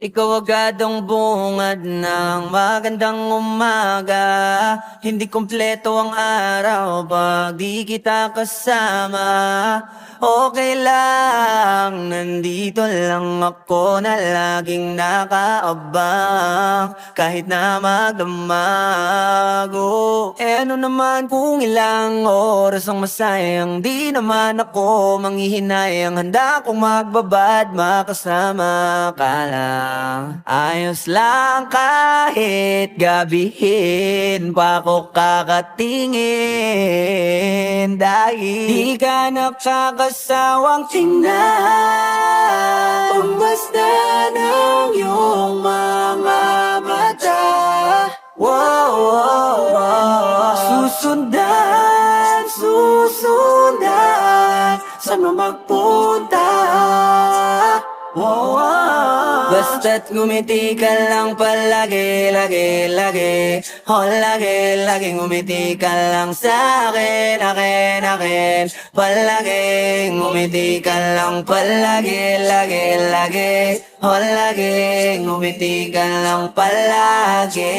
Ikaw agad ang bungad ng magandang umaga. Hindi kompleto ang araw pag di kita kasama. Okay lang, nandito lang ako na laging nakaabang Kahit na magdamago. Eh ano naman kung ilang oras ang masayang Di naman ako manghihinayang. Handa kong magbabad makasama ka lang. Ayos lang kahit gabihin pa ako kakatingin. Dahil di ka nakakasawang tingnan Pagmasdan ng iyong mga mata Wow, wow, wow. Susundan, susundan Saan mo magpunta? Wow. Basta't ngumiti ka lang palagi, lagi, lagi. Oh, lagi, lagi ngumiti ka lang sa akin, akin, akin. Palagi, ngumiti ka lang palagi, lagi, lagi. Oh, lagi, ngumiti ka lang palagi,